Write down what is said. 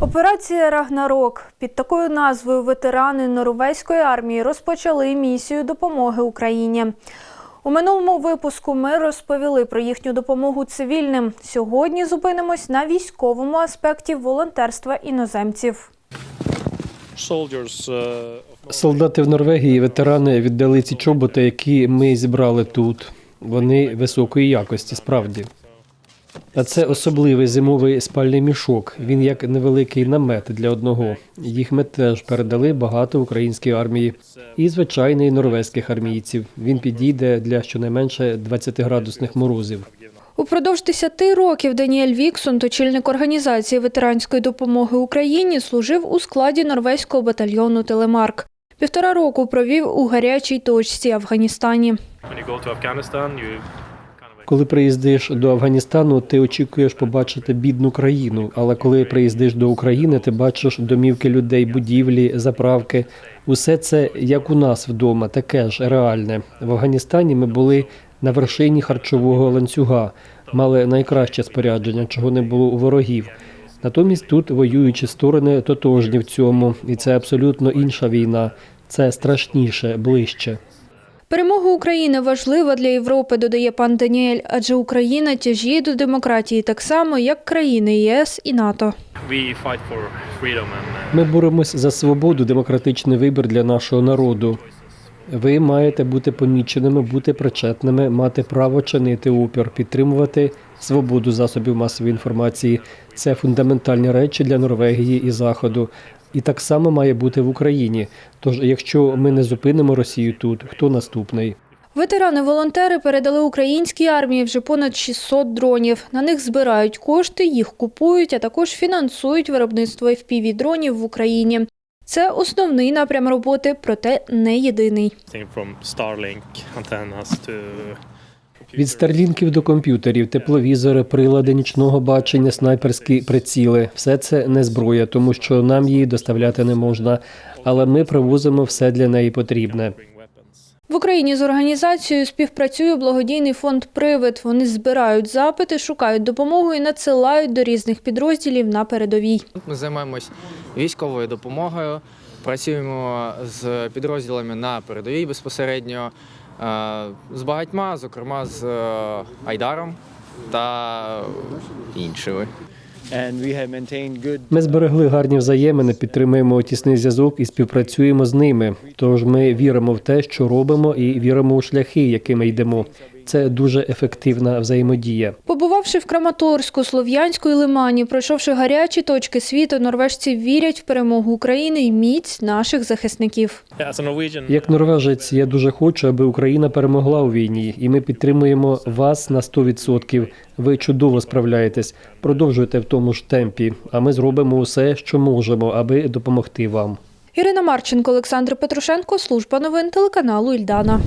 Операція Рагнарок під такою назвою ветерани норвезької армії розпочали місію допомоги Україні. У минулому випуску ми розповіли про їхню допомогу цивільним. Сьогодні зупинимось на військовому аспекті волонтерства іноземців. uh, Солдати в Норвегії, ветерани віддали ці чоботи, які ми зібрали тут. Вони високої якості, справді. А це особливий зимовий спальний мішок. Він як невеликий намет для одного. Їх ми теж передали багато української армії і звичайний норвезьких армійців. Він підійде для щонайменше 20-градусних морозів. Упродовж 10 років Даніель Віксон, очільник організації ветеранської допомоги Україні, служив у складі норвезького батальйону Телемарк. Півтора року провів у гарячій точці Афганістані. Коли приїздиш до Афганістану, ти очікуєш побачити бідну країну. Але коли приїздиш до України, ти бачиш домівки людей, будівлі, заправки. Усе це як у нас вдома, таке ж реальне. В Афганістані ми були на вершині харчового ланцюга, мали найкраще спорядження, чого не було у ворогів. Натомість тут воюючі сторони тотожні в цьому, і це абсолютно інша війна. Це страшніше, ближче. Перемога України важлива для Європи, додає пан Даніель, адже Україна тяжіє до демократії так само, як країни ЄС і НАТО. uh, Ми боремось за свободу, демократичний вибір для нашого народу. Ви маєте бути поміченими, бути причетними, мати право чинити опір, підтримувати свободу засобів масової інформації. Це фундаментальні речі для Норвегії і Заходу. І так само має бути в Україні. Тож, якщо ми не зупинимо Росію тут, хто наступний? Ветерани-волонтери передали українській армії вже понад 600 дронів. На них збирають кошти, їх купують, а також фінансують виробництво FPV-дронів в Україні. Це основний напрям роботи, проте не єдиний. Від старлінків до комп'ютерів, тепловізори, прилади нічного бачення, снайперські приціли все це не зброя, тому що нам її доставляти не можна. Але ми привозимо все для неї потрібне. В Україні з організацією співпрацює благодійний фонд Привид. Вони збирають запити, шукають допомогу і надсилають до різних підрозділів на передовій. Ми займаємось військовою допомогою, працюємо з підрозділами на передовій безпосередньо, з багатьма, зокрема з е, Айдаром та іншими. Ми зберегли гарні взаємини, підтримуємо тісний зв'язок і співпрацюємо з ними. Тож ми віримо в те, що робимо, і віримо у шляхи, якими йдемо. Це дуже ефективна взаємодія. Побувавши в Краматорську, Слов'янську і Лимані, пройшовши гарячі точки світу, норвежці вірять в перемогу України і міць наших захисників. Як норвежець, я дуже хочу, аби Україна перемогла у війні, і ми підтримуємо вас на 100%. Ви чудово справляєтесь. Продовжуйте в тому ж темпі. А ми зробимо усе, що можемо, аби допомогти вам. Ірина Марченко, Олександр Петрушенко, служба новин телеканалу Ільдана.